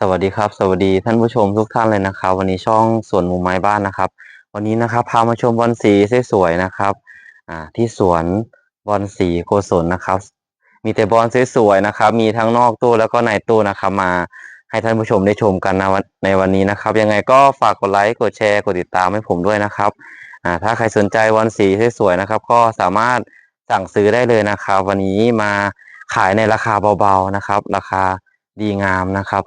สวัสดีครับ สวัสดีท่านผู้ชมทุกท่านเลยนะครับ วันนี้ช่องสวนมู่ไม้บ้านนะครับ วันนี้นะครับพามาชมบอนสีสวยๆนะครับอ่าที่สวนบอนสีโกศลนะครับ มีแต่บอนสวยๆนะครับ มีทั้งนอกตู้แล้วก็ในตู้นะครับ มาให้ท่านผู้ชมได้ชมกันนะวันในวันนี้นะครับ ยังไงก็ฝากกดไลค์กดแชร์กดติดตามให้ผมด้วยนะครับ อ่าถ้าใครสนใจบอนสีสวยๆนะครับ ก็สามารถสั่งซื้อได้เลยนะครับ วันนี้มาขายในราคาเบาๆนะครับ ราคาดีงามนะครับ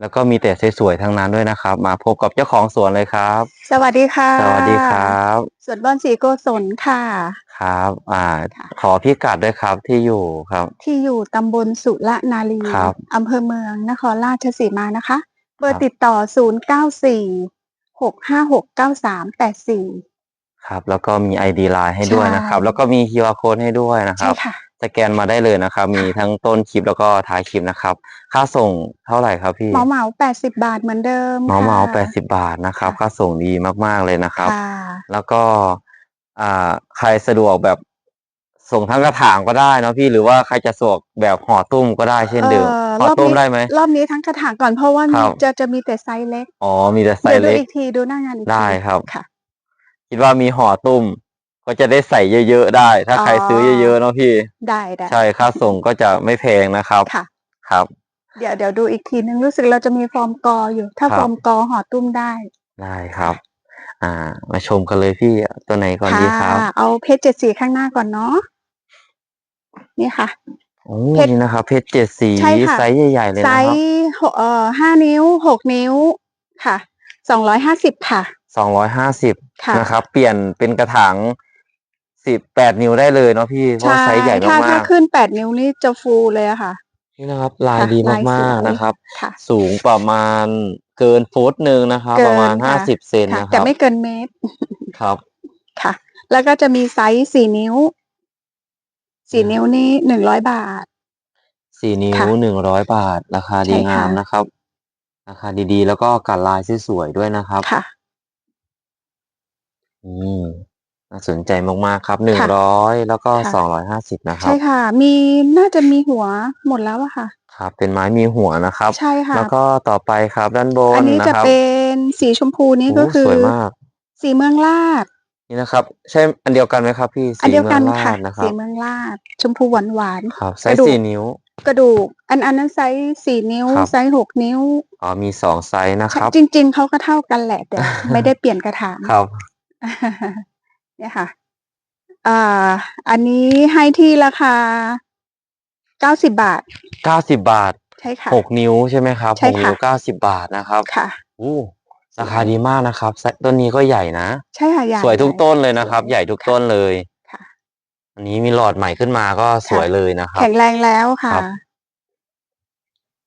แล้วก็มีแต่สวยๆทั้งนั้นด้วยนะครับ มาพบกับเจ้าของสวนเลยครับ สวัสดีค่ะ สวัสดีครับสวนบอนสีโกศลค่ะ ครับ อ่าค่ะขอพิกัดด้วยครับที่อยู่ครับ ที่อยู่ตำบลสุรนารีครับ อำเภอเมืองนครราชสีมานะคะ เบอครัร์บติดต่อ 0 9 4 6 5 6 9 3 8 4ครับ แล้วก็มี ID Line ให้ด้วยนะครับใช่แล้วก็มี QR Code ให้ด้วยนะคใช่รับ ค่ะ สแกนมาได้เลยนะครับ มีทั้งต้นคลิปแล้วก็ท้ายคลิปนะครับ ค่าส่งเท่าไหร่ครับพี่ เหมาเหมา80บาทเหมือนเดิมเหมาเหมาค่ะแปดสิบบาทนะครับค่ะค่าส่งดีมากๆเลยนะครับ ค่ะ แล้วก็อ่าใครสะดวกแบบส่งทั้งกระถางก็ได้เนาะพี่หรือว่าใครจะสะดวกแบบห่อตุ้มก็ได้เช่นเดิม เอ่อห่ อรอบตุ้มนี้ได้ไหม รอบนี้ทั้งกระถางก่อนเพราะว่าคมีรับ จะจะมีแต่ไซส์เล็กอ๋อมีแต่ไซเดี๋ยวส์ดูเล็กอีกทีดูหน้างานอีกทีได้ครับ ค่ะ คิดว่ามีห่อตุ้ม ก็จะได้ใส่เยอะๆได้ ถ้าอ๋อใครซื้อเยอะๆเนาะพี่ ได้ได้ใช่ค่าส่งก็จะไม่แพงนะครับ ค่ะ ครับ เดี๋ยวเดี๋ยวดูอีกทีนึงรู้สึกเราจะมีฟอร์มกออยู่ ถ้าครับ ฟอร์มกอห่อตุ้มได้ได้ครับ อ่า มาชมกันเลยพี่ตัวไหนก่อนดีครับะเอาเพจเจ็ดสีข้างหน้าก่อนเนาะนี่ค่ะ โอ้เพชร นี่นะครับเพชรเจ็ดสีใช่ค่ะ ไซส์ใหญ่ๆเลยไซนะครับ ส์หกเอ่อห้านิ้วหกนิ้วค่ะสองร้อยห้าสิบค่ะ สองร้อยห้าสิบค่ะนะครับ เปลี่ยนเป็นกระถางสิบแปดนิ้วได้เลยเนาะพี่ เพราะว่าไซส์ใหญ่ถ้าถ้า มากขึ้นแปดนิ้วนี่จะฟูเลยอะค่ะ ๆนี่นะครับ ลายค่ะดีลายสวยมากๆนะครับ ค่ะ สูงประมาณเกินฟุตหนึ่งนะครับ เกินประมาณค่ะ ห้าสิบเซนค่ะ นะคแต่รับไม่เกินเมตรครับ ค่ะ แล้วก็จะมีไซส์สี่นิ้ว สี่นิ้วนี่หนึ่งร้อยบาท สี่นิ้วค่ะหนึ่งร้อยบาท ราคาดีใช่ค่ะงามนะครับ ราคาดีๆ แล้วก็กัดลายสวยๆด้วยนะครับค่ะอืมน่าสนใจมากๆครับหนึ่งร้อยแล้วก็ค่ะสองร้อยห้าสิบนะครัใช่บค่ะ มีน่าจะมีหัวหมดแล้วอะค่ะ ครับ เป็นไม้มีหัวนะครับ ใช่ค่ะ แล้วก็ต่อไปครับด้านบอันนนี้นะจะครับเป็นสีชมพูนี้ก็โอ้คือสวยมากสีเมืองลาด นี่นะครับ ใช่อันเดียวกันไหมครับ พี่อันสีเดียวเมืกัอนงลาค่ะดนะครัสีบเมืองลาด ชมพูหวานหวานครับไซกระส์ดูกสี่นิ้วๆกระดูก อันอันนั้นไซส์สี่นิ้ว ครับ ไซส์หกนิ้ว อ๋อมีสองไซส์นะครับ จริง ๆเขาก็เท่ากันแหละแต่ ไม่ได้เปลี่ยนกระถาง ครับ เนี่ยค่ะอ่าอันนี้ให้ที่ราคาเก้าสิบบาท เก้าสิบบาทใช่ค่ะ หกนิ้วใช่ไหมครับใช่หกนิ้วค่ะเก้าสิบบาทนะครับค่ะ อู้ ราคาดีมากนะครับไซส์ต้นนี้ก็ใหญ่นะ ใช่ค่ะใหญ่ สวยทุกใหญ่ต้นเลยนะครับ ใหญ่ทุกต้นเลยค่ะ อันนี้มีหลอดใหม่ขึ้นมาก็สวยเลยนะครับ แข็งแรงแล้วค่ะครับ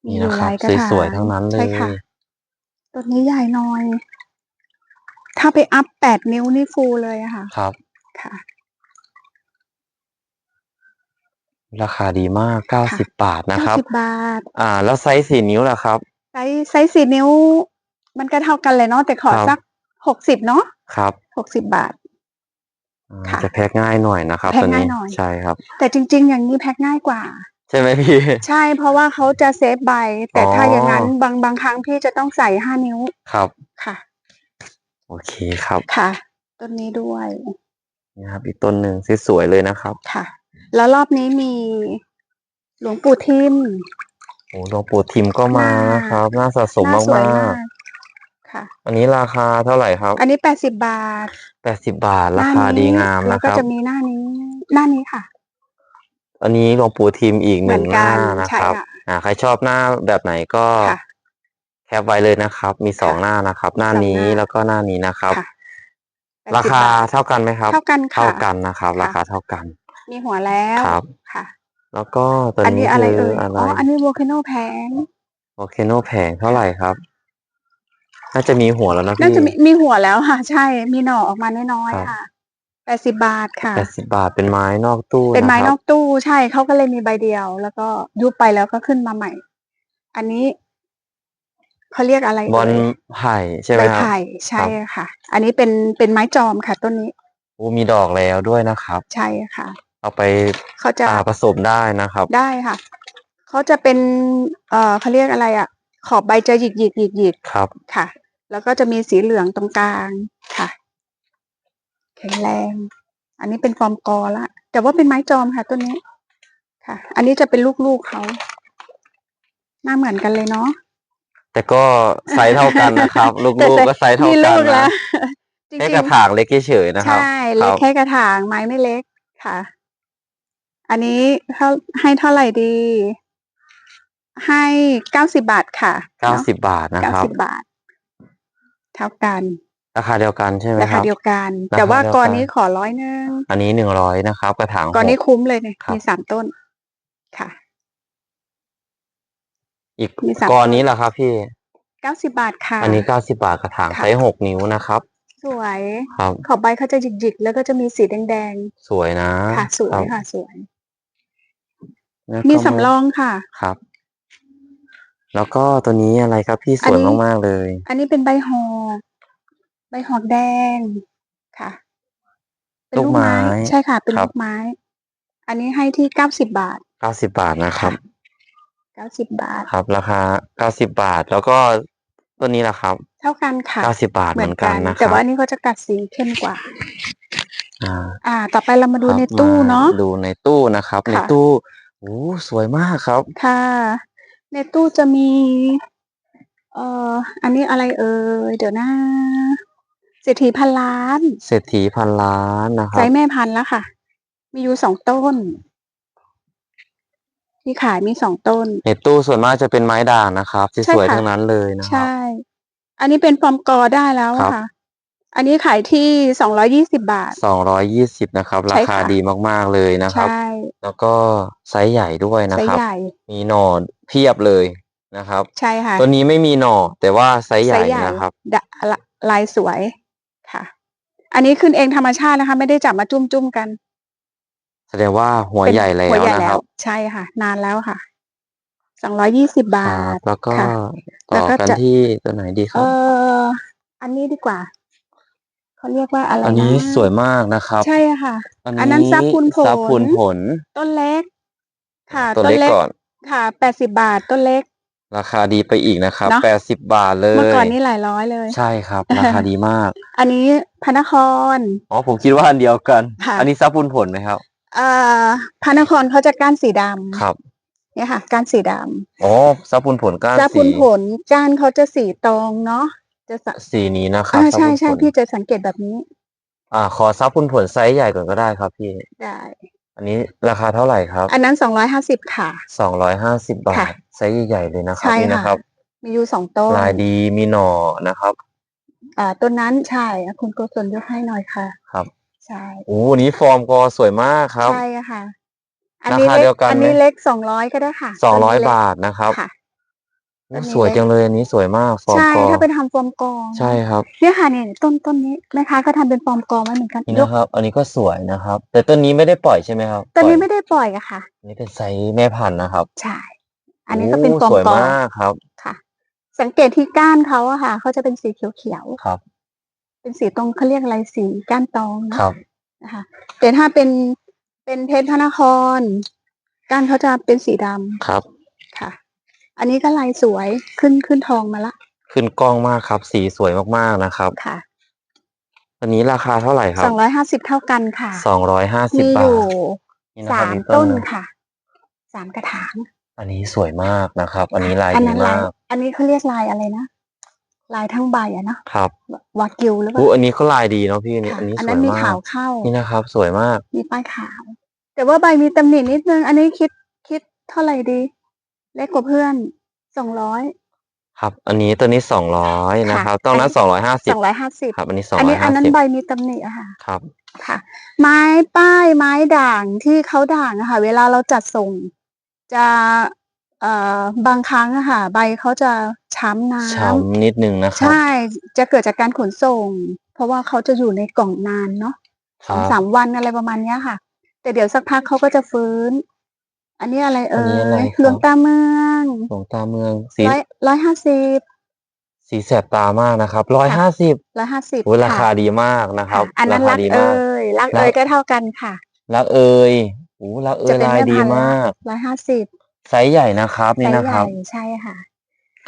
มีนี่อยู่นะครับหลายกระถางสวยๆทั้งนั้นเลใช่ย ค่ะต้นนี้ใหญ่หน่อย ถ้าไปอัพแปดนิ้วนี่ฟูเลยอะค่ะ ครับ ค่ะ ราคาดีมากเก้าสิบบาทนะครับ เก้าสิบบาท อ่า แล้วไซส์สี่นิ้วล่ะครับ ไซส์ไซส์สี่นิ้ว มันก็เท่ากันเลยเนาะแต่ขอครับ สักหกสิบเนาะครับหกสิบบาท อ่าค่ะจะแพ็คง่ายหน่อยนะครับแพ็คตัวนี้ง่ายหน่อย ใช่ครับ แต่จริง ๆ อย่างนี้แพ็คง่ายกว่า ใช่ไหมพี่ ใช่เพราะว่าเขาจะเซฟใบ แต่ถ้าอ๋อออย่างนั้นบางบางครั้งพี่จะต้องใส่ห้านิ้วครับ ค่ะ โอเคครับค่ะ ต้นนี้ด้วยนี่ครับ อีกต้นหนึ่งสวยๆเลยนะครับค่ะ แล้วรอบนี้มีหลวงปู่ทิม โอ้หลวงปู่ทิมก็มาน่านะครับ น่าสะสมน่าสวยมาก ค่ะๆอันนี้ราคาเท่าไหร่ครับ อันนี้แปดสิบบาทแปดสิบบาทหราน้คาดีนี้งามแล้นะวคก็รับ จะมีหน้านี้ หน้านี้ค่ะ อันนี้หลวงปู่ทิมอีกหนึ่งเหมือนหกัน้านนะใช่ครับค่ะ อ่าใครชอบหน้าแบบไหนก็ค่ะ แคปไว้เลยนะครับ มีสองค่ะหน้านะครับ หน้าสองนี้หน้า แล้วก็หน้านี้นะครับ ค่ะราคา80บทเท่ากันไหมครับ เท่ากันค่ะ เท่ากันนะครับ ค่ะ ราคาเท่ากันมีหัวแล้วครับ ค่ะ แล้วก็ตัวอันนี้นี้อะไรคือเอ่ยอะไรอ๋ออันนี้โวลคาโนแพง โอเคโนแผงเท่าไหร่ครับ น่าจะมีหัวแล้วนะน่าพี่จะมีมีหัวแล้วค่ะ ใช่ มีหน่อออกมาน้อยครับๆค่ะแปดสิบบาทค่ะแปดสิบบาทเป็นไม้นอกตู้ เป็นไม้ะนครับอกตู้ใช่เขาก็เลยมีใบเดียว แล้วก็ยุบไปแล้วก็ขึ้นมาใหม่ อันนี้เขาเรียกอะไรบอลเอ่ยไผ่ใช่ไหมใบครับไผ่ใช่ครับค่ะ อันนี้เป็นเป็นไม้จอมค่ะ ต้นนี้โอ้มีดอกแล้วด้วยนะครับ ใช่ค่ะ เอาไปเขาจะอ่าผสมได้นะครับ ได้ค่ะเขาจะเป็น เอ่อเขาเรียกอะไรอะ ขอบใบจะหยิกหยิกหยิกหยิกครับค่ะ แล้วก็จะมีสีเหลืองตรงกลางค่ะ แข็งแรง อันนี้เป็นฟอร์มกอละแต่ว่าเป็นไม้จอมค่ะต้นนี้ค่ะ อันนี้จะเป็นลูกๆเขาหน้าเหมือนกันเลยเนาะแต่ก็ไซส์เท่ากันนะครับ ลูกแต่ๆแต่ก็ไซส์เท่ามีกัลูนกแล้นะวจริแค่งกระถางเล็กเฉยๆๆนะครับ ใช่คเล็รักบแค่กระถางไม้ไม่เล็กค่ะ อันนี้เท่าให้เท่าไหร่ดี ให้เก้าสิบาทค่ะเก้าสิบบาทนะเก้าครับสิบบาท เท่ากัน ราคาเดียวกันใช่ไหมราคคารับเดียวกันราคาแต่ว่าเดียวกกัอนนนี้ขอร้อยหนึงอันนี้หนึ่งร้อยนะครับกระถางกอนนี้หก คุ้มเลยเนี่ยครับ มีสามต้นค่ะ อีกมีสามกอนต้นนี้แหละครับพี่ เก้าสิบาทค่ะ อันนี้เก้าสิบาทกระถางค่ะ ไซส์หกนิ้วนะครับสวย ครับ ขอบใบเขาจะหยิกๆ แล้วก็จะมีสีแดงสวยนะๆ ค่ะ สวยรับค่ะ สวย แล้วมีก็สำรองค่ะ ครับ แล้วก็ตัวนี้อะไรครับพี่สอันวยนี้ มากๆเลย อันนี้เป็นใบหอกใบหอกแดงค่ะ เป็นลูกไม้ใช่ค่ะ เป็นครับ ลูกไม้ อันนี้ให้ที่เก้าสิบบาทเก้าสิบบาทนะครับ เก้าสิบบาท ครับ ราคาเก้าสิบบาท แล้วก็ตัวนี้แหละครับเท่ากันค่ะเก้าสิบบาทเหมือนกันนะคแต่รับว่าอันนี้เขาจะกัดสีเข้มกว่า อ่า อ่า ต่อไปเรามาดูครับในตู้เนาะมดูในตู้นะครับ ค่ะ ในตู้โอ้สวยมากครับ ค่ะ ในตู้จะมี เอ่อ อันนี้อะไรเอ่ย เดี๋ยวนะ เศรษฐีพันล้าน เศรษฐีพันล้านนะคไซรับส์แม่พันธุ์แล้วค่ะ มีอยู่สองต้น ที่ขายมีสองต้น ในตู้ส่วนมากจะเป็นไม้ด่างนะครับ ที่ใช่สวยค่ะ ทั้งนั้นเลยนะครับ ใช่ อันนี้เป็นฟอร์มกอได้แล้วอะครับ ค่ะ อันนี้ขายที่สองร้อยี่สิบาท สองร้อยยี่สิบนะครับใช่ราคาค่ะดีมากๆเลยนะครับ ใช่แล้วก็ไซส์ใหญ่ด้วยนะไซส์ครับใหญ่ มีหน่อเพียบเลยนะครับ ใช่ค่ะตัวนี้ไม่มีหน่อแต่ว่าไซส์ใหญ่ไซส์นะครับ ดะละลายสวยค่ะ อันนี้ขึ้นเองธรรมชาตินะคะ ไม่ได้จับมาจุ้มๆกันแสดงว่าหัวเป็นใหญ่แล้หัวใหญ่นะครับ ใช่ค่ะ นานแล้วค่ะสองร้อยี่สิบบาครับทแล้วก็ค่ะต่แล้วอก็กันจะ ที่ตัวไหนดีคเอรับ ออันนี้ดีกว่า เขาเรียกว่าอะไรอันนี้นะสวยมากนะครับ ใช่ค่ะอันอันนั้นซับพูนผลซับพูนผล ต้นเล็ก ค่ะตัวเล็กก่อนค่ะแปดสิบาทต้นเล็ก ราคาดีไปอีกนะครับเนอะแปดสิบบาทเลย เมื่อก่อนนี่หลายร้อยเลย ใช่ครับ ราคาดีมาก อันนี้พระนคร อ๋อผมคิดว่าอันเดียวกันค่ะอันนี้ซับพูนผลไหมครับเอ่อพระนครเขาจะก้านสีดำครับเนี่ยค่ะ ก้านสีดอ๋อซับพูนผลก้านำจะสีพุนผลก้านเขาจะสีตรงเนาะ จะสะสีนี้นะครับอ่าซับใช่พูนใช่ผลพี่จะสังเกตแบบนี้อ่า ขอซับพูนผลไซส์ใหญ่ก่อนก็ได้ครับพี่ ได้อันนี้ราคาเท่าไหร่ครับอันนั้นสองร้อยห้าสิบค่ะ สองร้อยห้าสิบบาค่ะทไซส์ใหญ่ๆเลยนะครับใช่นี่ค่ะนะครับ มีอยู่สองต้นลายดีมีหน่อนะครับ อ่าต้นนั้นใช่อะคุณโกศลยกให้หน่อยค่ะ ครับใช่โอ้วันนี้ฟอร์มกอสวยมากครับ ใช่ค่ะ อันนี้ราคาเล็เดีกยวกันไหมอันนี้เล็กสองร้อยก็ได้ค่ะสองร้อยต้นนี้เล็กบาทนะครับ ค่ะ โอ้อันนี้สวยเล็กจังเลยอันนี้สวยมากฟอร์มใช่กอถ้าเป็นทำฟอร์มกองใช่ครับเนี่ยค่ะเนี่ยต้นต้นนี้แม่ค้าเขาทำเป็นฟอร์มกองไว้เหมือนกันนี่ยกนะครับ อันนี้ก็สวยนะครับ แต่ต้นนี้ไม่ได้ปล่อยใช่ไหมครับต้นนี้ปล่อยไม่ได้ปล่อยอะค่ะ อันนี้เป็นไซส์แม่พันธุ์นะครับใช่ อันนี้ก็เป็นฟอร์โสมวยกองมากครับค่ะ สังเกตที่ก้านเขาอะค่ะเขาจะเป็นสีเขียวครับ ๆเป็นสีตรงเขาเรียกอะไรสีก้านตองนะ ครับ นะคะแต่ถ้าเป็นเป็นเพชรพระนครก้านเขาจะเป็นสีดำครับค่ะ อันนี้ก็ลายสวยขึ้นขึ้นทองมาละ ขึ้นกล้องมากครับ สีสวยมากๆนะครับค่ะอันนี้ราคาเท่าไหร่ครัสบองร้อยห้าสิบเท่ากันค่ะสองร้อยห้าสิบมีบาอทยู่นี่นะคสารับมมีต้นหงค่ะสามกระถางอันนี้สวยมากนะครับ อันนี้ลายอันดีนั้นลามายกอันนี้เขาเรียกลายอะไรนะลายทั้งใบอะเนาะครับวากิวหรือเปอู้ล่าอันนี้เขาลายดีเนาะพี่อันนี้ค่ะอันนี้อันสนั้วนยมีมาขากวเข้า นี่นะครับ สวยมากมีป้ายขาว แต่ว่าใบมีตำหนินิดนึง อันนี้คิดคิดเท่าไหร่ดี เล็กกว่าเพื่อนสองร้อย ครับ อันนี้ตัวนี้สองร้อยนะครับ ต้องนั้นสองร้อยห้าสิสบองร้อยห้าสิบครับ อันนี้สองอันร้อนี้ยอัห้านนั้นสิบใบมีตำหนิอะค่ะ ครับ ค่ะ ไม้ป้ายไม้ด่างที่เขาด่างอะค่ะ เวลาเราจัดส่ง จะเอ่อบางครั้งอะค่ะ ใบเขาจะช้ำน้ำช้ำนิดนึงนะครับ ใช่ จะเกิดจากการขนส่ง เพราะว่าเขาจะอยู่ในกล่องนานเนาะคสองรับสามวันอะไรประมาณเนี้ยค่ะ แต่เดี๋ยวสักพักเขาก็จะฟื้น อันนี้อะไรเอ่อันนี้อะไรยครับ หลวงตาเมืองหลวงตาเมืองสีร้อยร้อยห้าสิบ สีแสบตามากนะครับร้อยห้าสิบร้อยห้าสิบราคาดีมากนะครับ อันนั้นราคารักดีเอ่มาก ยรักรัก เอ่ยก็เท่ากันค่ะ รักเอ่ยโอ้รักเอ่จะยเป็นลายแม่ดีพันธุ์ มาก ร้อยห้าสิบไซส์ใหญ่นะครับนี่ไซส์นะใหครัญ่บใช่ค่ะ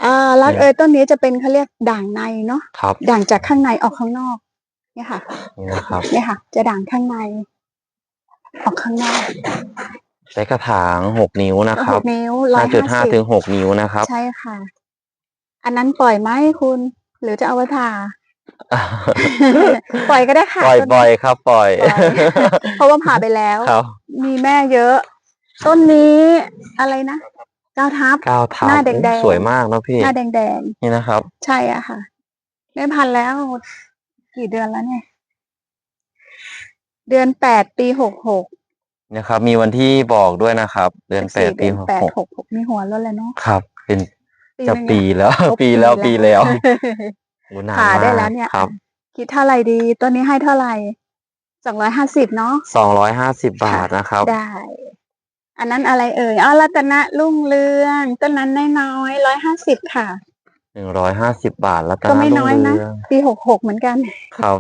อ่ารักเอ่ยต้นนี้จะเป็นเขาเรียกด่างในเนาะครับด่างจากข้างในออกข้างนอก เนี่ยค่ะ นี่นะครับ เนี่ยค่ะ จะด่างข้างใน ออกข้างนอก ใช้กระถางหกนิ้วนะคหรับกนิ้วร้อห้ายจุดห้าห้าสิบถึงหกนิ้วนะครับ ใช่ค่ะ อันนั้นปล่อยไหมคุณ หรือจะเอาไว้ทาปล่อยก็ได้ค่ะปล่อยต้นปล่อยครับปล่อย ปล่อย เพราะว่าผ่าไปแล้ว ครับมีแม่เยอะ ต้นนี้อะไรนะก้าวทับ ก้าวเท้าหน้าแดงๆ สวยมากเนอะพี่ หน้าแดงนี่นะครับ ๆ ใช่อะค่ะแม่พันธุ์แล้ว กี่เดือนแล้วเนี่ย เดือนแปดปีหกหก นะครับ มีวันที่บอกด้วยนะครับ เดือนแปดปีเดือนหกแปดหกหกหกมีหัวแล้วแหละเนาะครับ เป็นปีจะหนึ่งปีอะแล้วครบปีแล้ว ปีแล้วโอ้นานผ่าได้มากแล้วเนี่ยครับ คิดเท่าไหร่ดี ตัวนี้ให้เท่าไหร่สองร้อยห้าสิบเนาะสองร้อยห้าสิบบาทนะครับ ได้ อันนั้นอะไรเอ่ยอ๋อรัตนะรุ่งเรืองต้นนั้นน้อยร้อยห้าสิบค่ะหนึ่งร้อยห้าสิบบาทแล้วก็ไม่น้อยนะปีหกหกเหมือนกัน ครับ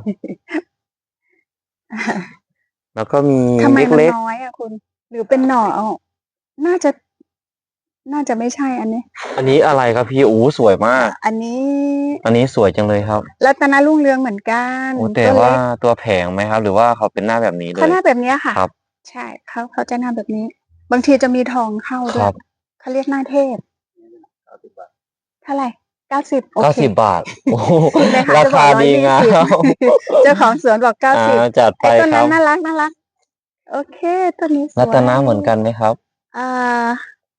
แล้วก็มีทำไมมันเล็กน้อยอะคุณ หรือเป็นหน่อเอาน่าจะ น่าจะไม่ใช่อันนี้ ๆอันนี้อะไรครับพี่อู้สวยมาก อันนี้อันนี้สวยจังเลยครับรัตนะรุ่งเรืองเหมือนกันโอ้แต่ต้นว่าเล็กตัวแผงไหมครับ หรือว่าเขาเป็นหน้าแบบนี้เลเขาย หน้าแบบเนี้ยค่ะ ครับ ใช่เขาเขาจะหน้าแบบนี้ บางทีจะมีทองเข้าด้วครัยบ เขาเรียกหน้าเทพเท่าไหร่ เก้าสิบโอเก้าเคสิบบาทโอ้โหแม่ค้ราจะบอคาก120ดีงามเจ้าของสวนบอกเก้าอ่าสิบจัดไปไอ้ต้นคนั้รันบน่ารักน่ารัก โอเคต้นนี้สวยรัตนะเหมือนกันไหมครับ อ่า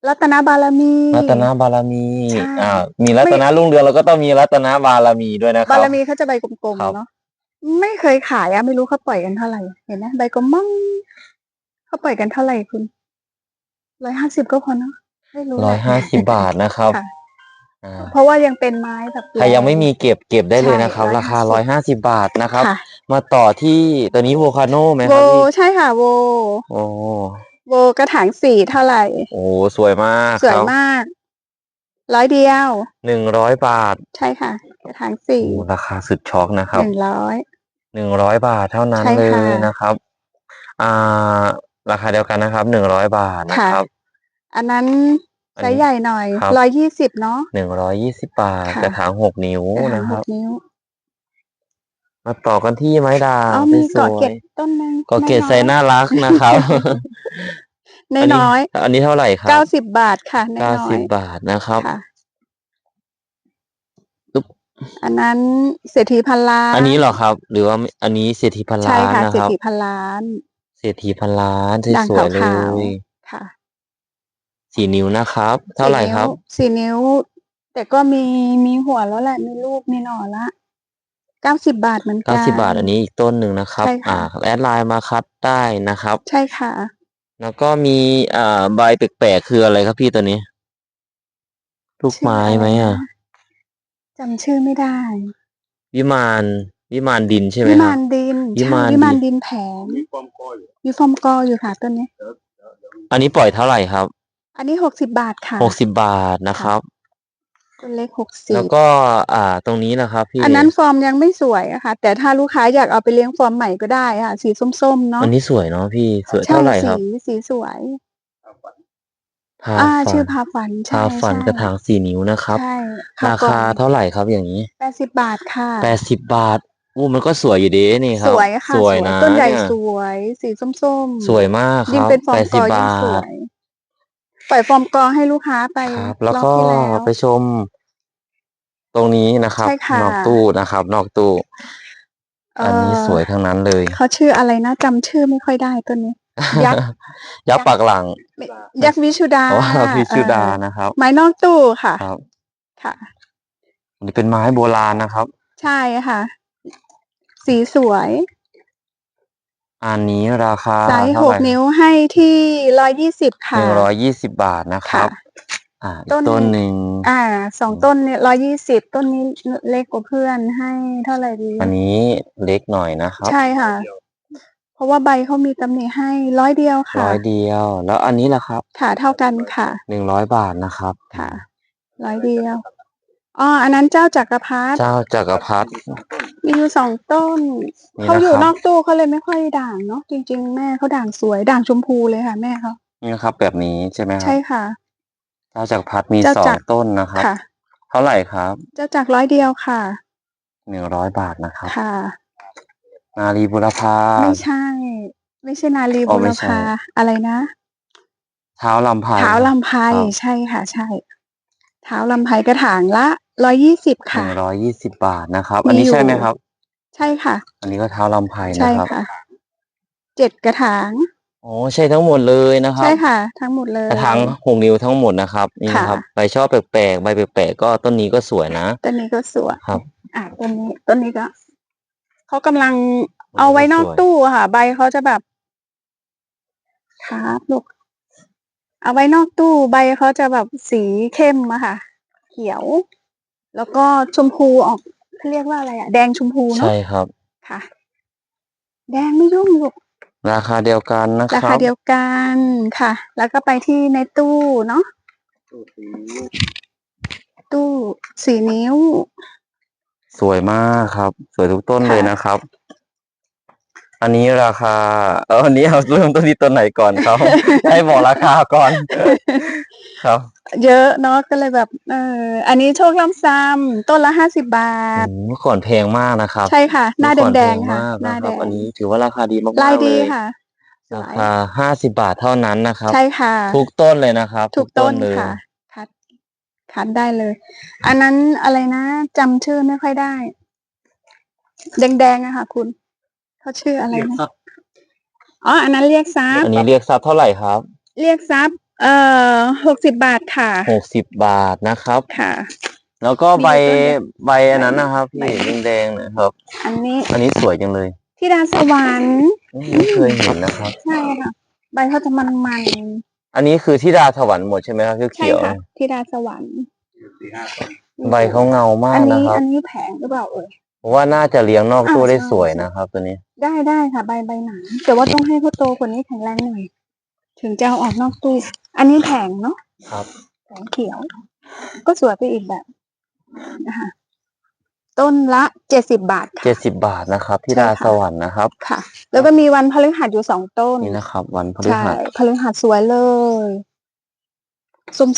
รัตนบารมี รัตนบารมีใช่อ่า มีรัตนรุ่งเรืองแล้วก็ต้องมีรัตนบารมีด้วยนะคบารับรมีเขาจะใบกลมครับๆเนาะ ไม่เคยขายอะไม่รู้เขาปล่อยกันเท่าไหร่ เห็นไหมใบกลมมั่งเขาปล่อยกันเท่าไหร่คุณร้อยห้าสิบก็พอเนาะไม่รู้แหละร้อยห้าสิบบาทนะครับค่ะอ่า เพราะว่ายังเป็นไม้แบบใครยังไม่มีเก็บเก็บได้เลยนะครับใช่ราคาร้อยห้าสิบบาทนะครับค่ะมาต่อที่ตัวนี้โวคาโนไหมโวครับพี่ใช่ค่ะโวโอ้โวกระถางสี่เท่าไหร่ โอ้สวยมากสวยมากร้อยเดียวหนึ่งร้อยบาท ใช่ค่ะ กระถางสี่โอ้ราคาสุดช็อกนะครับหนึ่งร้อยหนึ่งร้อยบาทเท่านั้นใช่เลค่ะยนะครับ อ่า ราคาเดียวกันนะครับหนึ่งร้อยบาทนะครับ อันนั้นอัน ไซนี้ส์ใหญ่หน่อยครับร้อยยี่สิบเนาะหนึ่งร้อยยี่สิบบาทค่ะกระถางหกนิ้วกระถางนะคหรับกนิ้วมาต่อกันที่ไม้ด่างอ๋อสมีเกาะวเก็ยดต้นหนึงๆก็เกตน้อยๆไซน่ารักนะครับน้อย อันนี้เท่าไหร่คๆรับเก้าสิบบาทค่ะน้เก้าอสิยบบาทนะครับๆค่ะตุ๊บอันนั้นเศรษฐีพันล้าน อันนี้เหรอครับ หรือว่าอันนี้เศรษฐีพันใช่ล้านค่ะนะเศรคษรับฐีพันล้าน เศรษฐีพันล้านด่างสวยๆเลขาวๆยค่ะ สี่นิ้วนะครับ เท่าไหร่ครับ สี่นิ้ว แต่ก็มีมีหัวแล้วแหละ มีลูกมีหน่อละเก้าสิบบาทเหมือนกัเก้านสิบบาทอันนี้อีกต้นหนึ่งนะครับ ใช่ค่ะอ่าแอดไลน์มาคัดได้นะครับ ใช่ค่ะ แล้วก็มีอ่าใบแปลกๆคืออะไรครับพี่ตัวนี้ ลูกไม้ไหมอะ จำชื่อไม่ได้วิมานวิมานดินใช่ไหมวิครัมาบนดินวิใช่มานวิมานดินดินแผงมีฟอร์มกออยู่ค่ะต้นนี้อันนี้ปล่อยเท่าไหร่ครับ อันนี้หกสิบบาทค่ะ หกสิบบาทนะครับต้นเล็กหกสิบแล้วก็ อ่า ตรงนี้นะครับพี่อันนั้นฟอร์มยังไม่สวยอะค่ะ แต่ถ้าลูกค้าอยากเอาไปเลี้ยงฟอร์มใหม่ก็ได้ค่ะสีส้มๆเนาะอันนี้สวยเนาะพี่สวยใช่เท่าไหร่ครับสีสีสวย พาอ่า ฝัชื่อนพาฝันใช่พาฝันใช่กระถางสี่นิ้วนะครับ ใช่ราคาเท่าไหร่ครับอย่างนี้ แปดสิบบาทค่ะ แปดสิบบาทอู้มันก็สวยอยู่ดีนี่ครัสบวยค่ะสวยนะต้นใหญ่เนี่ยสวย สีส้มๆสวยมากคยิ่งรับเป็นฟอแปร์มดกสิบอยิ่งบาสวท ย ปล่อยฟอร์มกอให้ลูกค้าไปครับ แล้วรอบก็ที่แล้ว ไปชมตรงนี้นะครับ ใช่ค่ะ นอกตู้นะครับ นอกตู้เอ่ออัอันนี้สวยทั้งนั้นเลย เขาชื่ออะไรนะจำชื่อไม่ค่อยได้ต้นนี้ ยักษ์ ยักษ์ปากหลังยักษ์วิชุดาเพราะว่าพิชุดาเออนะครับ ไม้นอกตู้ค่ะ ครับค่ะ อันนี้เป็นไม้โบราณนะครับ ใช่ค่ะ สีสวย อันนี้ราคาไซส์เท่าหไหกร่นิ้วให้ที่ร้อยยี่สิบหค่ะนึ่งร้อยยี่สิบบาทนะครับค่ะอ่าอีต้กนต้นหนึ่งอ่าสองต้นเนี่ยร้อยยี่สิบต้นนี้เล็กกว่าเพื่อนให้เท่าไหร่ดี อันนี้เล็กหน่อยนะครับ ใช่ค่ะ เพราะว่าใบเขามีตำหนิให้ร้อยเดียวค่ะร้อยเดียว แล้วอันนี้ล่ะครับ ค่ะเท่ากันค่ะหนึ่งร้อยบาทนะครับ ค่ะร้อยเดียว อ๋ออันนั้นเจ้าจักรพรรดิเจ้าจักรพรรดิ มีอยู่สองต้นนี่เขาอยู่นะครับนอกตู้เขาเลยไม่ค่อยด่างเนาะจริง ๆ แม่เขาด่างสวยด่างชมพูเลยค่ะ แม่เขานี่นะครับแบบนี้ใช่ไหมครัใช่บ ค่ะ เจ้าจักรพรรดิมีเจ้าสอจังกร ต้นนะครับ ค่ะ เท่าไหร่ครับเจ้าจักรร้อยเดียวค่ะ หนึ่งร้อยบาทนะครับ ค่ะ นารีบุรพา ไม่ใช่ ไม่ใช่นาลีอ๋อบุไม่รใช่ พาอะไรนะเท้าลำไพร เท้าลำไพรครับ ใช่ค่ะ ใช่เท้าลำไพรกระถางละ ร้อยยี่สิบหค่ะ นึ่งร้อยยี่สิบบาทนะครับมีอันนี้อยู่ ใช่ไหมครับ ใช่ค่ะ อันนี้ก็เท้าลำไพรใช่นะครับค่ะเจ็ดกระถางโอ้ใช่ทั้งหมดเลยนะครับใช่ค่ะ ทั้งหมดเลย กระถางหกนิ้วทั้งหมดนะครับนี่นะครับค่ะใบชอบแปลกๆใบแปลกๆก็ต้นนี้ก็สวยนะ ต้นนี้ก็สวยครับ อะต้นนี้ต้นนี้ก็เขากำลังเอาไว้นอกตู้อะค่ะ ใบเขาจะแบบครับลูกเอาไว้นอกตู้ ใบเขาจะแบบสีเข้มอะค่ะ เขียว แล้วก็ชมพูออกเขาเรียกว่าอะไรอะแดงชมพูเนาะใช่ครับ ค่ะ แดงไม่ยุ่งลูกราคาเดียวกันนะครารับคาเดียวกันค่ะ แล้วก็ไปที่ในตู้เนาะตู้สี่นิ้ว สวยมากครับ สวยทุกต้นค่ะ เลยนะครับ อันนี้ราคา เอออันนี้เอาเริ่มต้นที่ต้นไหนก่อนครับ ให้บอกราคาก่อน ครับ เยอะเนาะก็เลยแบบเอออันนี้โชคล้ำซ้ำต้นละห้าสิบบาทอืมเมื่อก่อนแพงมากนะครับ ใช่ค่ะ หน้าแดเมื่อก่อนงแพๆค่ะมากหน้านะคแดรับงอันนี้ถือว่าราคาดีมากๆลายดีเลยค่ะสราวยคาห้าสิบาทเท่านั้นนะครับ ใช่ค่ะ ทุกต้นเลยนะครับถูกต้นเลยค่ะคัดคัดได้เลย อันนั้นอะไรนะจำชื่อไม่ค่อยได้ แดงๆอะค่ะ คุณเขาชื่ออะไรนะอ๋ออันนั้นเรียกซับอันนี้เรียกซับเท่าไหร่ครับ เรียกซับ เอ่อหกสิบบาทค่ะ หกสิบบาทนะครับ ค่ะ แล้วก็ใบมีต้นเดียวใบอันนั้นนะครับใบพี่แดงๆนะครับ อันนี้อันนี้สวยจังเลยที่ดาสวรรค์อืมไม่เคยเห็นนะครับ ใช่ค่ะ ใบเขาจะมันมัน อันนี้คือที่ดาถวันหมดใช่ไหมครับๆใช่เขียวค่ะที่ดาสวรรค์ๆใบเขาเงามากอันนะนี้ครับ อันนี้แผงหรือเปล่าเอ่ยเพราะว่าน่าจะเลี้ยงนอกตู้อ่าได้ใช่สวยนะครับ ตัวนี้ ได้ได้ค่ะ ใบใบหนาแต่ว่าต้องให้เขาโตกว่านี้แข็งแรงหน่อย ถึงจะเอาออกนอกตู้ อันนี้แผงเนาะครับแผงเขียว ก็สวยไปอีกแบบนะคะต้นละเจ็ดสิบบาทค่ะ เจ็ดสิบบาทนะครับที่ใช่ดาค่ะ สวรรค์นะครับ ค่ะ แล้วก็มีวันพฤหัสอยู่สองต้น นี่นะครับ วันพฤใช่หัสพฤหัสสวยเลย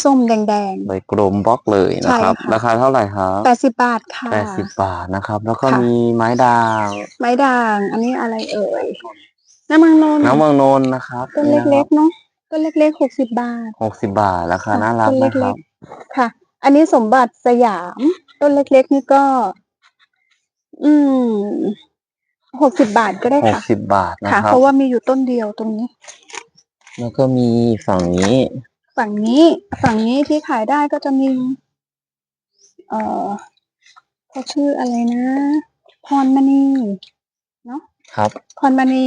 ส้มๆ แดง ใบกลมบล็อกเลยนะครับ ใช่ค่ะ ราคาเท่าไหร่ครับๆแปดสิบบาทค่ะ แปดสิบบาทนะครับ แล้วก็ค่ะ มีไม้ด่าง ไม้ด่าง อันนี้อะไรเอ่ย น้ำมันนนท์น้ำมังนนท์นะครับต้นเล็กๆเนาะต้นเล็กๆหกสิบบาท หกสิบบาทราคาค่ะน่ารักต้นนะคเล็รักบๆค่ะ อันนี้สมบัติสยาม ต้นเล็กๆนี่ก็ อืมหกสิบบาทก็ได้หกค่ะสิบบาทนะค่ะ ครับ เพราะว่ามีอยู่ต้นเดียวตรงนี้ แล้วก็มีฝั่งนี้ฝั่งนี้ฝั่งนี้ที่ขายได้ก็จะมี เอ่อเขาชื่ออะไรนะ พรมณีเนาะ ครับ พรมณี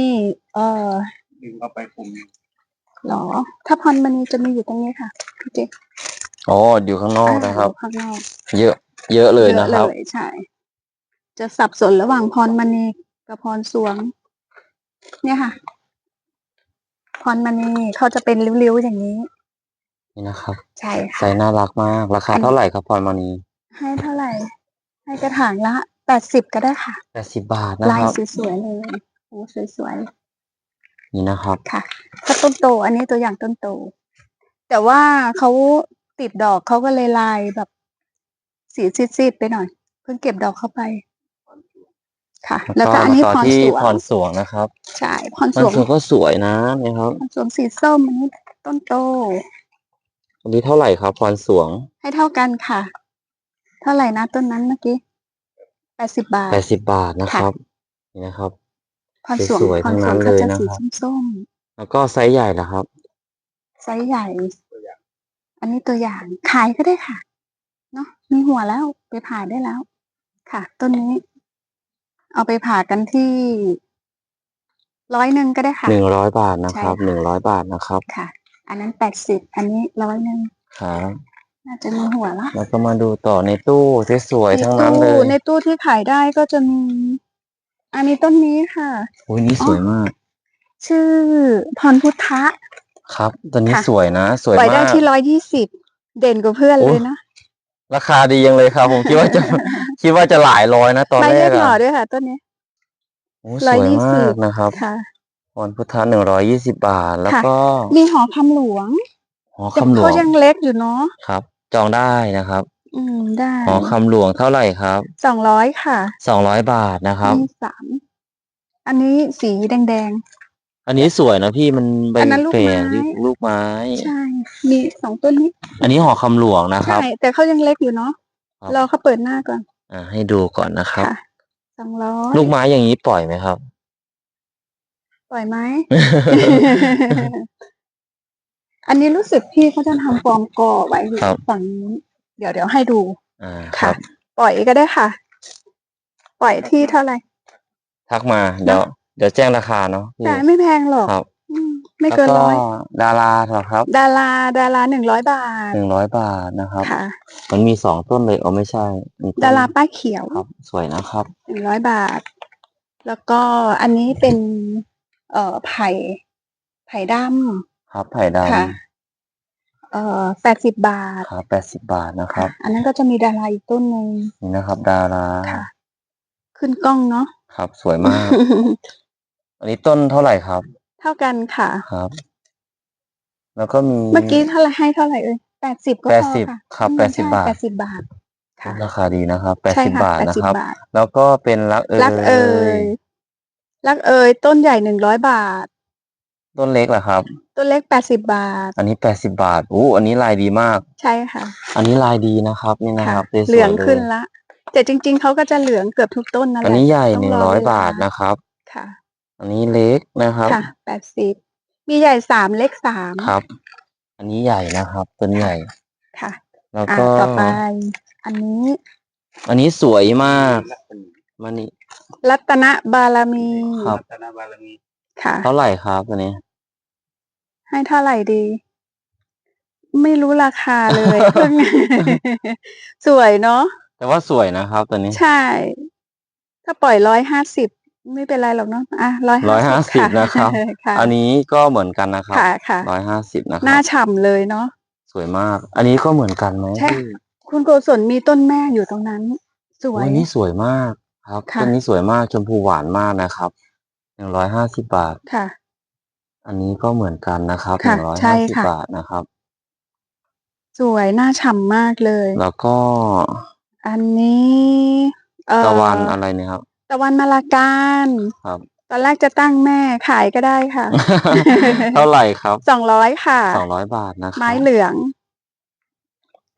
เอ่อดึงเข้าไปคุมหรอ ถ้าพรมณีจะมีอยู่ตรงนี้ค่ะพี่เจ๊อ๋ออยู่ข้างนอกนะครับาอยู่ข้างนอก เยอะ เยอะเลยนะครับเยอใช่จะสับสนระหว่างพรมณีกับพรสวง เนี่ยค่ะ พรมณีเขาจะเป็นริ้วๆอย่างนี้ นี่นะครับ ใช่ไซค่ะส์น่ารักมาก ราคาเท่าไหร่ครับพรมณีให้เท่าไหร่ ให้กระถางละ แปดสิบก็ได้ค่ะแปดสิบบาทนะลายครับ สวยๆเลยโอ้สวยนี่นะครับ ๆค่ะ ถ้าต้นโต อันนี้ตัวอย่างต้นโต แต่ว่าเขาติดดอกเขาก็เลยลายแบบสีซีดๆไปหน่อย เพิ่งเก็บดอกเข้าไป ค่ะ แล้วก็อันนี้ต่อพรที่สวพงรสวงนะครับใช่พรพสรวงสวงก็สวยนะนี่ครับพรสวงสีส้มอันนี้ต้นโต อันนี้เท่าไหร่ครับพรสวงให้เท่ากันค่ะ เท่าไหร่นะต้นนั้นเมื่อกี้ แปดสิบบาท แปดสิบบาทนะครับ นี่นะครับ พรสวงสวยๆพทั้รงสนั้วงนเขาเลยจะนะสีครับ ส้มแล้วก็ไซส์ใหญ่ละครับ ๆไซส์ใหญ่ อันนี้ตัวอย่างขายก็ได้ค่ะ เนาะมีหัวแล้วไปผ่าได้แล้ว ค่ะ ต้นนี้ เอาไปผ่ากันที่ร้อยหนึ่งก็ได้ค่ะ หนึ่งร้อยบาทนะครับ ใช่ค่ะ หนึ่งร้อยบาทนะครับ ค่ะ อันนั้นแปดสิบอันนี้ร้อยหนึ่งครับ น่าจะมีหัวละแล้วก็มาดูต่อในตู้สวยๆทั้งนั้นเลตู้ยในตู้ที่ขายได้ก็จะมี อันนี้ต้นนี้ค่ะอุ้ยนี่สวยมาก ชื่อพรพุทธะ ครับตัวนี้ค่ะสวยนะ สวยไว้มาได้กที่ร้อยยี่สิบเด่นกว่าเพื่อนโอ้เลยนะราคาดียังเลยครับ ผมคิดว่าจะคิดว่าจะหลายร้อยนะตอนไม้แรเล็กกหน่ออะด้วยค่ะต้นนี้โอ้สวย120มากนะครับค่ะวันพุทธหนึ่งร้อยยี่สิบาทแล้วค่ะก็มีหอคำหลวงหอคำหลวเขางยังเล็กอยู่เนาะครับ จองได้นะครับ อืม ได้หอคำหลวงเท่าไหร่ครับสองร้อยค่ะสองร้อยบาทนะครับมีสามอันนี้สีแดง อันนี้สวยนะพี่มันใบอันนั้นลูกเปลี่ยนไม้ ลูกไม้ ๆ ใช่ มีสองต้นนี้อันนี้หอคำหลวงนะครับ ใช่ แต่เขายังเล็กอยู่เนาะครับ รอเขาเปิดหน้าก่อนอ่าให้ดูก่อนนะครับ ค่ะสองร้อยลูกไม้อย่างนี้ปล่อยไหมครับ ปล่อยไหม อันนี้รู้สึกพี่เขาจะทำฟอร์มกอไว้อยู่ครับ ฝั่งนี้เดี๋ยวเดี๋ยวให้ดูอ่าคค่ะรับปล่อยก็ได้ค่ะ ปล่อยที่เท่าไหร่ทักมาเดี๋ยวเดี๋ยวแจ้งราคาเนาะพี่แต่ไม่แพงหรอกครับอืมไม่เกินแล้วร้อยดาราเหรอครับดาราดาราหนึ่งร้อยบาทหนึ่งร้อยบาทนะครับ ค่ะ มันมีสองต้นเลยอ๋อไม่ใช่มีต้นดาราป้าเขียว ครับ สวยนะครับ หนึ่งร้อยบาท แล้วก็อันนี้เป็น เอ่อไผ่ไผ่ด ครับไผ่ดำค่ะ เอ่อแปดสิบบาทำครับแปดสิบบาทนะครับอันนั้นก็จะมีดาราอีกต้นหนึ่งนี่นะครับ ดาราค่ะ ขึ้นกล้องเนาะ ครับ สวยมาก อันนี้ต้นเท่าไหร่ครับ เท่ากันค่ะ ครับ แล้วก็มี เมื่อกี้เท่าไหร่ให้เท่าไหร่เอ่ยแปดสิบก็พอแปดสิบค่ะครับอืมแปดสิบบาท แปดสิบบาทค่ะราคาดีนะครับแปดใช่สิบค่ะบาทแปดนะสิบครับบาทแล้วก็เป็นรักเอยรักเอ่ยรักเอ่ยต้นใหญ่หนึ่งร้อยบาท ต้นเล็กเหรอครับต้นเล็กแปดสิบบาท อันนี้แปดสิบาทอู้อันนี้ลายดีมาก ใช่ค่ะอันนี้ลายดีนะครับนี่นะค่ะครับสวยๆเหลืองขึ้นยละ แต่จริง ๆเขาก็จะเหลืองเกือบทุกต้นนั่นแหอันละนี้ใหญ่ต้หนึ่งรร้อยเวลบาทนะครับ ค่ะ อันนี้เล็กนะครับค่ะแปดสิบมีใหญ่สามเล็กสามครับ อันนี้ใหญ่นะครับต้นใหญ่ ค่ะแล้วอะก็ ต่อไป อันนี้อันนี้สวยมากมันนี่รัตนบารมีครับค่ะ เท่าไหร่ครับตัวนี้ ให้เท่าไหร่ดี ไม่รู้ราคาเลยเพิ่งสวยเนาะแต่ว่าสวยนะครับตัวนี้ ใช่ ถ้าปล่อยร้อยห้าสิบไม่เป็นไรหรอกเนาะอะร้อยร้อยห้าห้าสิสิบบนะครับค่ะอันนี้ก็เหมือนกันนะครับค่ะค่ะร้อยห้าสิบนะคหรัน้าบฉ่ำเลยเนาะสวยมาก อันนี้ก็เหมือนกันไหมใช่พี่คุณโกศลมีต้นแม่อยู่ตรงนั้น สวยโอ้ยนี่สวยมากครับค่ะต้นนี้สวยมากชมพูหวานมากนะครับหนึ่งร้อยห้าสิบบาทค่ะ อันนี้ก็เหมือนกันนะครับหค่ะนึ่งร้อยใช่ห้าสิบค่ะ บาทนะครับ สวยหน้าฉ่ำมากเลย แล้วก็อันนี้เอ่อตะวันอะไรเนี่ยครับ ตะวันมาลาการครับ ตอนแรกจะตั้งแม่ขายก็ได้ค่ะ เท่าไหร่ครับสองร้อยค่ะ สองร้อยบาทนะครับไม้เหลือง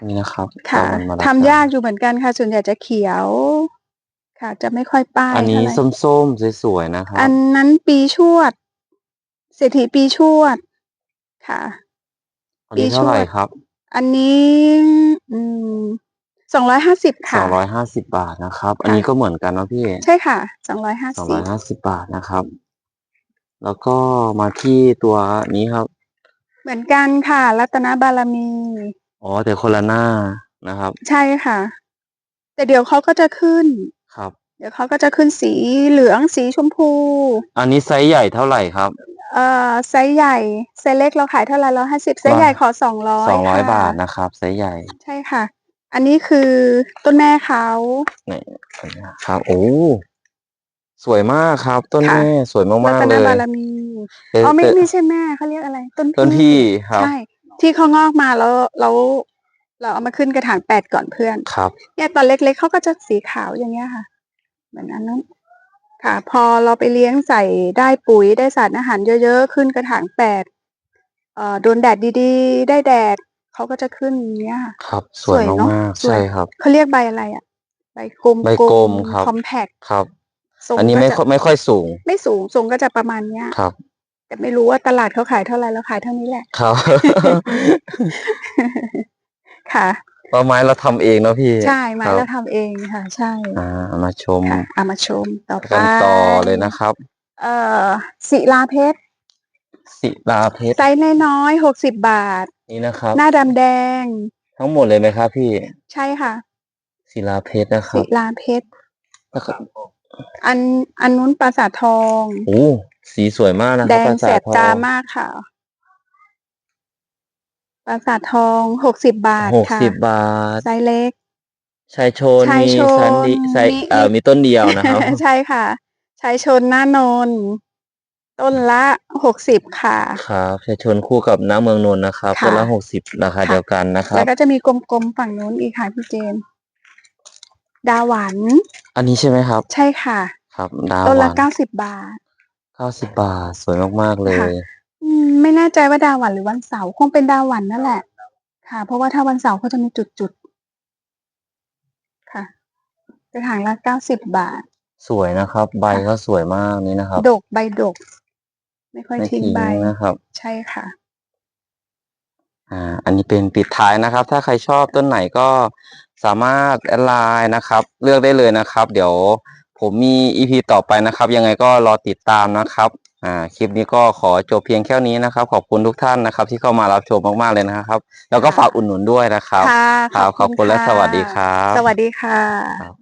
นี่นะครับค่ะตวันมะละทำยากอยู่เหมือนกันค่ะ ส่วนใหญ่จะเขียว ค่ะ จะไม่ค่อยป้ายอันนี้เท่าไหร่ส้มๆสวยๆนะครับอันนั้นปีชวด เศรษฐีปีชวดค่ะอันนี้เท่าไหร่ครับ อันนี้อืมสองร้อยห้าสิบสค่ะองร้อยห้าสิบบาทนะครับ อันค่ะนี้ก็เหมือนกันนะพี่ ใช่ค่ะสองร้อยห้าสองสิร้อบยห้าสิบบาทนะครับ แล้วก็มาที่ตัวนี้ครับ เหมือนกันค่ะรัตนบารมี อ๋อแต่คนละหน้านะครับ ใช่ค่ะ แต่เดี๋ยวเขาก็จะขึ้น ครับ เดี๋ยวเขาก็จะขึ้นสีเหลืองสีชมพู อันนี้ไซส์ใหญ่เท่าไหร่ครับ เอ่อไซส์ใหญ่ไซส์เล็กเราขายเท่าไหร่ร้อยห้าสิบไซส์ใหญ่ขอสองร้อยสองร้อยบาทนะครับไซส์ใหญ่ ใช่ค่ะ อันนี้คือต้นแม่เขานี่ครับ โอ้สวยมากครับ ต้นค่ะแม่สวยรัมากตๆนเลยบารมีแต่อ๋อไม่แต่ไม่ใช่แม่เขาเรียกอะไร ต้นต้นพี่ครับใช่ที่เขางอกมาแล้วแล้วเราเอามาขึ้นกระถางแปดก่อนเพื่อนครับเนี่ยตอนเล็กๆเขาก็จะสีขาวอย่างเงี้ยค่ะ เหมือนอันนั้น ค่ะ พอเราไปเลี้ยงใส่ได้ปุ๋ยได้สารอาหารเยอะๆ ขึ้นกระถางแปดเอ่อโดนแดดดีๆ ได้แดดเขาก็จะขึ้นอย่างเงี้ยค่ะ ครับ สวยสวยเนอะมากสๆวย ใช่ครับ เขาเรียกใบอะไรอะ ใบกลมใบกลมครับ คอมแพคครับทรงอันนี้ก็ไม่จะค่อยไม่ค่อยสูงไม่สูงทรงก็จะประมาณเนี้ย ครับ แต่ไม่รู้ว่าตลาดเขาขายเท่าไหร่เราขายเท่านี้แหละ ครับ ค่ะ เพราะไม้เราทำเองเนาะพี่ใช่ไม้ครับเราทำเองค่ะ ใช่อ่ามาชมค่ะเอามาชมต่อไปกันต่อเลยนะครับเอ่อศิลาเพชรศิลาเพชรไซส์น้อยๆหกสิบบาท นี่นะครับ หน้าดำแดง ทั้งหมดเลยไหมครับ พี่ใช่ค่ะ ศิลาเพชรนะครัศิบลาเพชร แล้วก็อันอันนู้นปราสาททอง โอ้สีสวยมากนะคแดรับงปราแสสาทบทอตางมากค่ะ ปราสาททองหกสิบบาทหกค่ะสิบบาทไซส์เล็ก ชายชนชายมีชนสันดิไซมีเอ่อมีต้นเดียวนะครับ ใช่ค่ะ ชายชนหน้านนต้นละหกสิบค่ะ ครับชายชนคู่กับน้ำเมืองนนท์นะครับค่ะ ต้นละหกสิบราคาค่ะเดียวกันนะครัแล้บวก็จะมีกลมๆฝั่งนู้นอีกค่ะพี่เจน ดาหวันอันนี้ใช่ไหมครับ ใช่ค่ะ ครับดาวต้นหละวานเก้าสิบบาท เก้าสิบบาทสวยมากๆเลยค่ะ อืม ไม่แน่ใจว่าดาวหวันหรือวันเสาร์ คงเป็นดาวหวันนั่นแหละ ค่ะ เพราะว่าถ้าวันเสาร์เขาจะมีจุด ๆ ค่ะ กระถางละเก้าสิบบาท สวยนะครับ ใบค่ะก็สวยมากนี่นะครับดกใบดก ไม่ค่อยไม่ทิ้งทิ้งใบ นะครับ ใช่ค่ะ อ่า อันนี้เป็นปิดท้ายนะครับ ถ้าใครชอบต้นไหนก็สามารถแอดไลน์นะครับ เลือกได้เลยนะครับ เดี๋ยวผมมีอีพีต่อไปนะครับ ยังไงก็รอติดตามนะครับ อ่าคลิปนี้ก็ขอจบเพียงแค่นี้นะครับ ขอบคุณทุกท่านนะครับ ที่เข้ามารับชมมากๆเลยนะครับ แล้วก็ค่ะฝากอุดหนุนด้วยนะครับค่ะครับขอบคุณและะสวัสดีครับ สวัสดีค่ะ ครับ